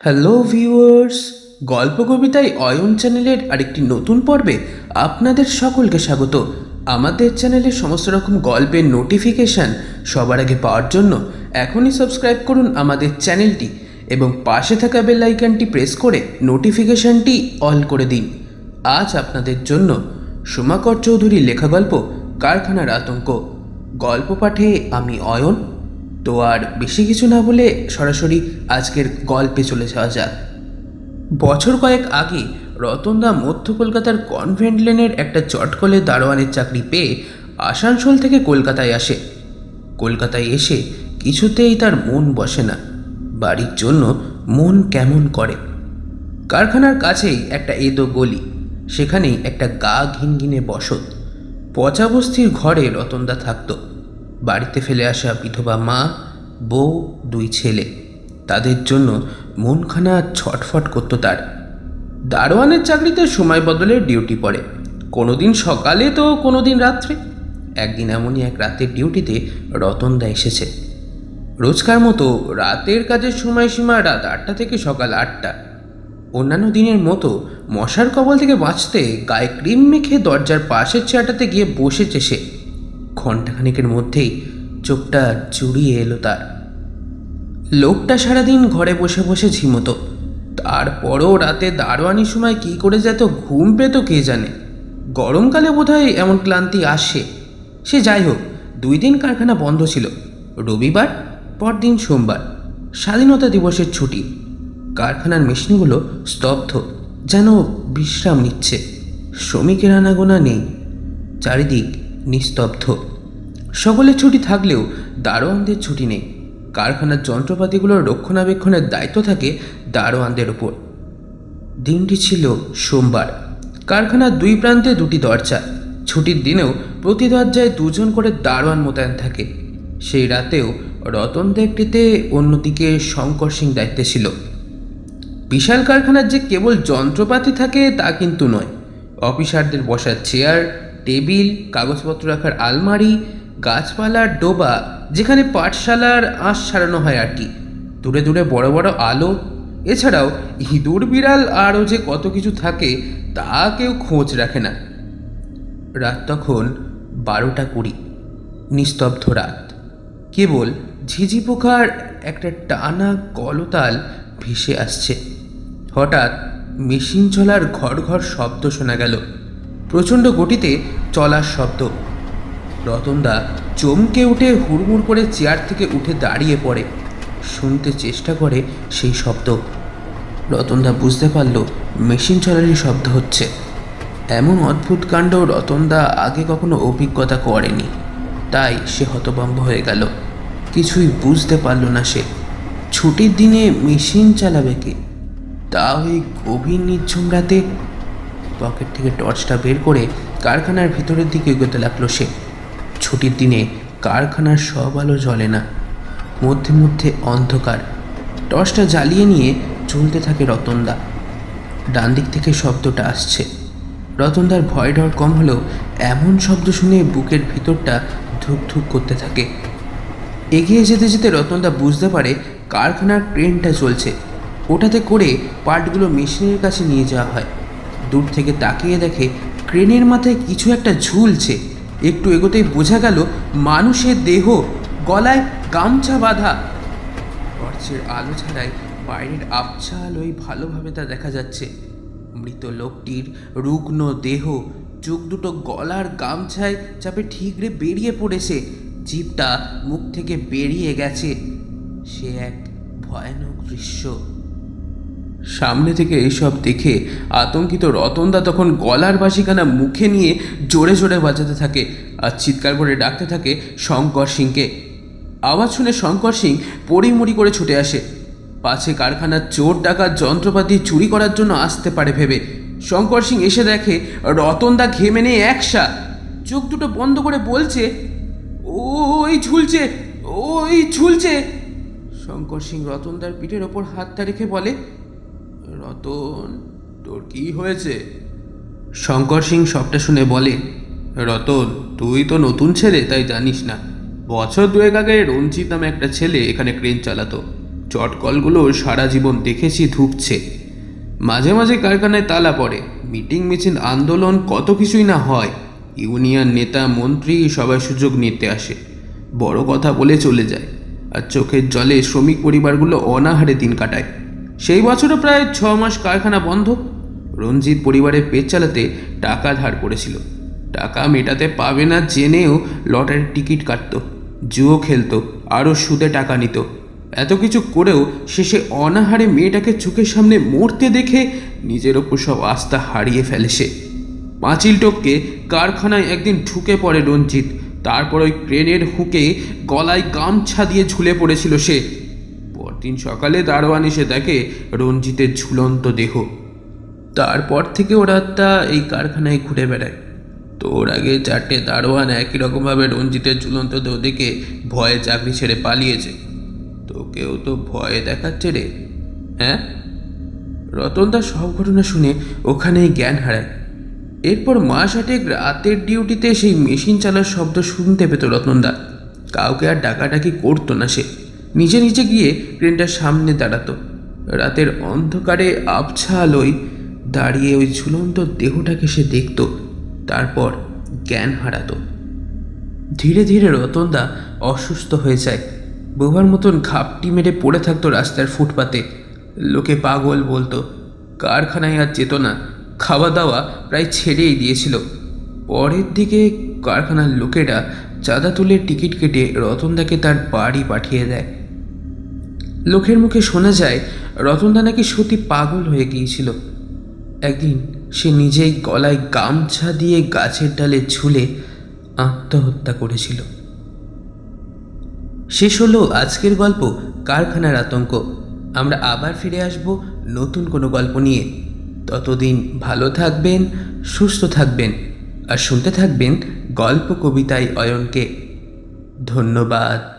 Hello viewers গল্প কবিতায় অয়ন চ্যানেলের আরেকটি নতুন পর্বে আপনাদের সকলকে স্বাগত। আমাদের চ্যানেলে সমস্ত রকম গল্পের নোটিফিকেশান সবার আগে পাওয়ার জন্য এখনই সাবস্ক্রাইব করুন আমাদের চ্যানেলটি এবং পাশে থাকা বেল আইকনটি প্রেস করে নোটিফিকেশানটি অল করে দিন। আজ আপনাদের জন্য সোমাকর চৌধুরীর লেখা গল্প কারখানার আতঙ্ক। গল্প পাঠে আমি অয়ন তো আর বেশি কিছু না বলে সরাসরি আজকের গল্পে চলে যাওয়া যাক। বছর কয়েক আগে রতনদা মধ্য কলকাতার কনভেন্ট লেনের একটা চটকলে দারোয়ানের চাকরি পেয়ে আসানসোল থেকে কলকাতায় আসে। কলকাতায় এসে কিছুতেই তার মন বসে না। বাড়ির জন্য মন কেমন করে? কারখানার কাছেই একটা এদো গলি, সেখানেই একটা গা ঘিনঘিনে বসত। পচা বস্তির ঘরে রতনদা থাকতো। বাড়িতে ফেলে আসা বিধবা মা, বউ, দুই ছেলে। তাদের জন্য মনখানা ছটফট করতো তার। দারোয়ানের চাকরিতে সময় বদলে ডিউটি পড়ে। কোনোদিন সকালে তো কোনোদিন রাত্রে। একদিন এমনই এক রাতের ডিউটিতে রতনদা এসেছে। রোজকার মতো রাতের কাজের সময়সীমা রাত আটটা থেকে সকাল আটটা। অন্যান্য দিনের মতো মশার কবল থেকে বাঁচতে গায়ে ক্রিম মেখে দরজার পাশের চেয়ারটাতে গিয়ে বসেছে সে। ঘণ্টাখানেকের মধ্যেই চোখটা জুড়িয়ে এলো তার। লোকটা সারাদিন ঘরে বসে বসে ঝিমতো। তারপরও রাতে দারোয়ানির সময় কি করে যেত ঘুম পেত কে জানে? গরমকালে বোধহয় এমন ক্লান্তি আসে। সে যাই হোক, দুই দিন কারখানা বন্ধ ছিল। রবিবার, পরদিন সোমবার। স্বাধীনতা দিবসের ছুটি। কারখানার মেশিনগুলো স্তব্ধ, যেন বিশ্রাম নিচ্ছে। শ্রমিকের আনাগোনা নেই। চারিদিক নিস্তব্ধ। সকলের ছুটি থাকলেও দারোয়ানদের ছুটি নেই। কারখানার যন্ত্রপাতিগুলোর রক্ষণাবেক্ষণের দায়িত্ব থাকে দারোয়ানদের ওপর দিনটি ছিল সোমবার। কারখানার দুই প্রান্তে দুটি দরজা। ছুটির দিনেও প্রতি দরজায় দুজন করে দারোয়ান মোতায়েন থাকে। সেই রাতেও রতন একটিতে অন্যদিকে শঙ্কর সিং দায়িত্বে ছিল। বিশাল কারখানার যে কেবল যন্ত্রপাতি থাকে তা কিন্তু নয়। অফিসারদের বসার চেয়ার, টেবিল, কাগজপত্র রাখার আলমারি গাছপালার ডোবা যেখানে পাঠশালার আঁশ ছাড়ানো হয় আর কি দূরে দূরে বড় বড় আলো। এছাড়াও ইঁদুর বিড়াল আরও যে কত কিছু থাকে তা কেউ খোঁজ রাখে না। রাত তখন বারোটা কুড়ি। নিস্তব্ধ রাত। কেবল ঝিঝি পোকার একটা টানা কলতাল ভেসে আসছে। হঠাৎ মেশিন চলার ঘর ঘর শব্দ শোনা গেল। প্রচণ্ড গতিতে চলার শব্দ। রতনদা চমকে উঠে হুড়মুড় করে চেয়ার থেকে উঠে দাঁড়িয়ে পড়ে। শুনতে চেষ্টা করে সেই শব্দ। রতনদা বুঝতে পারল, মেশিন চলারই শব্দ হচ্ছে। এমন অদ্ভুত কাণ্ড রতনদা আগে কখনো অভিজ্ঞতা করেনি। তাই সে হতভম্ব হয়ে গেল। কিছুই বুঝতে পারল না সে। ছুটির দিনে মেশিন চালাবে কে? তা ওই গভীর নির্ঝুম রাতে পকেট থেকে টর্চটা বের করে কারখানার ভিতরের দিকে এগোতে লাগল সে। ছুটির দিনে কারখানার সব আলো জ্বলে না। মধ্যে মধ্যে অন্ধকার। টর্চটা জ্বালিয়ে নিয়ে চলতে থাকে রতনদা। ডান দিক থেকে শব্দটা আসছে। রতনদার ভয় ডর কম হলেও এমন শব্দ শুনে বুকের ভিতরটা ধুক ধুক করতে থাকে। এগিয়ে যেতে যেতে রতনদা বুঝতে পারে কারখানার ক্রেনটা চলছে। ওটাতে করে পার্টগুলো মেশিনের কাছে নিয়ে যাওয়া হয়। দূর থেকে তাকিয়ে দেখে ক্রেনের মাথায় কিছু একটা ঝুলছে। একটু এগোতেই বোঝা গেল মানুষের দেহ গলায় গামছা বাঁধা। টর্চের আলো ছাড়াই বাইরের আবছা আলোয় ভালোভাবে তা দেখা যাচ্ছে। মৃত লোকটির রুগ্ন দেহ চোখ দুটো গলার গামছায় চাপে ঠিকরে বেরিয়ে পড়েছে। জীবটা মুখ থেকে বেরিয়ে গেছে। সে এক ভয়ানক দৃশ্য। সামনে থেকে এসব দেখে আতঙ্কিত রতনদা তখন গলার বাসিখানা মুখে নিয়ে জোরে জোরে বাজাতে থাকে আর চিৎকার করে ডাকতে থাকে শঙ্কর সিংকে। আওয়াজ শুনে শঙ্কর সিং পড়িমড়ি করে ছুটে আসে। পাছে কারখানার চোর ডাকার যন্ত্রপাতি চুরি করার জন্য আসতে পারে ভেবে। শঙ্কর সিং এসে দেখে রতনদা ঘেমে নেই একসা। চোখ দুটো বন্ধ করে বলছে, ওই ঝুলছে ওই ঝুলছে। শঙ্কর সিং রতনদার পিঠের ওপর হাতটা রেখে বলে রতন, তোর কি হয়েছে? শঙ্কর সিং সবটা শুনে বলে, রতন, তুই তো নতুন ছেলে, তাই জানিস না। বছর দুয়েক আগে রঞ্জিত নামে একটা ছেলে এখানে ক্রেন চালাতো। চটকলগুলো সারা জীবন দেখেছি ধুকছে মাঝে মাঝে কারখানায় তালা পড়ে। মিটিং, মিছিল, আন্দোলন কত কিছুই না হয়। ইউনিয়ন নেতা, মন্ত্রী সবাই সুযোগ নিতে আসে। বড় কথা বলে চলে যায়। আর চোখের জলে শ্রমিক পরিবারগুলো অনাহারে দিন কাটায়। সেই বছরও প্রায় ছ মাস কারখানা বন্ধ। রঞ্জিত পরিবারের পেট চালাতে টাকা ধার করেছিল। টাকা মেটাতে পাবে না জেনেও লটারির টিকিট কাটতো, জুয়ো খেলতো, আরও সুদে টাকা নিত। এত কিছু করেও শেষে অনাহারে মেয়েটাকে চোখের সামনে মরতে দেখে নিজের ওপর সব আস্থা হারিয়ে ফেলে সে। পাঁচিল টপকে কারখানায় একদিন ঢুকে পড়ে রঞ্জিত। তারপর ওই ক্রেনের হুকে গলায় গামছা দিয়ে ঝুলে পড়েছিল সে। পরদিন সকালে দারোয়ান এসে দেখে রঞ্জিতের ঝুলন্ত দেহ। তারপর থেকে ওরা তা এই কারখানায় ঘুরে বেড়ায়। তোর আগে চারটে দারোয়ান একই রকমভাবে রঞ্জিতের ঝুলন্ত দেহ দেখে ভয়ে চাকরি ছেড়ে পালিয়েছে। তোকেও তো ভয়ে দেখাচ্ছে রে। হ্যাঁ? রতনদা সব ঘটনা শুনে ওখানেই জ্ঞান হারায়। এরপর মাস আটেক রাতের ডিউটিতে সেই মেশিন চালার শব্দ শুনতে পেত রতনদা কাউকে আর ডাকাডাকি করতো না সে। নিজে নিজে গিয়ে ট্রেনটার সামনে দাঁড়াতো। রাতের অন্ধকারে আবছা আলোয় দাঁড়িয়ে ওই ঝুলন্ত দেহটাকে সে দেখত, তারপর জ্ঞান হারাতো। ধীরে ধীরে রতনদা অসুস্থ হয়ে যায়। বহুবার মতন ঘাপটি মেরে পড়ে থাকতো রাস্তার ফুটপাতে। লোকে পাগল বলতো, কারখানায় আর যেত না, খাওয়া দাওয়া প্রায় ছেড়েই দিয়েছিল। পরের দিকে কারখানার লোকেরা চাঁদা তুলে টিকিট কেটে রতনদাকে তার বাড়ি পাঠিয়ে দেয়। লোকের মুখে শোনা যায়, রতনদা নাকি সত্যি পাগল হয়ে গিয়েছিল। একদিন সে নিজেই গলায় গামছা দিয়ে গাছের ডালে ঝুলে আত্মহত্যা করেছিল। শেষ হলো আজকের গল্প কারখানার আতঙ্ক। আমরা আবার ফিরে আসব নতুন কোনো গল্প নিয়ে। ততদিন ভালো থাকবেন, সুস্থ থাকবেন, আর শুনতে থাকবেন গল্প কবিতায় অয়নকে ধন্যবাদ।